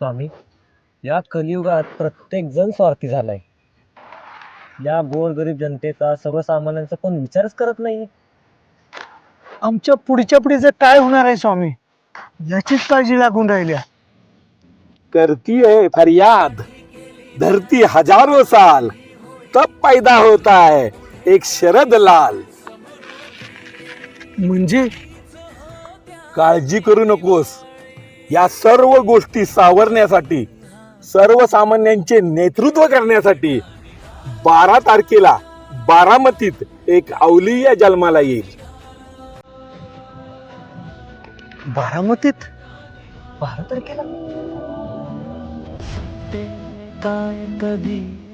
स्वामी या कलियुगात प्रत्येक जण स्वार्थी झालाय. या गोरगरीब जनतेचा सर्वसामान्यांचा कोण विचारच करत नाही आमच्या पुढच्या पिढीचं काय होणार आहे स्वामी? याचीच काळजी लागून राहिल्या. करती है फरियाद. धरती हजारों साल. तब पैदा होता है एक शरद लाल. म्हणजे? काळजी करू नकोस. या सर्व गोष्टी सावरण्यासाठी सर्वसामान्यांचे नेतृत्व करण्यासाठी बारा तारखेला बारामतीत एक अवलिया जन्माला येईल. बारामतीत? बारा तारखेला? काय कधी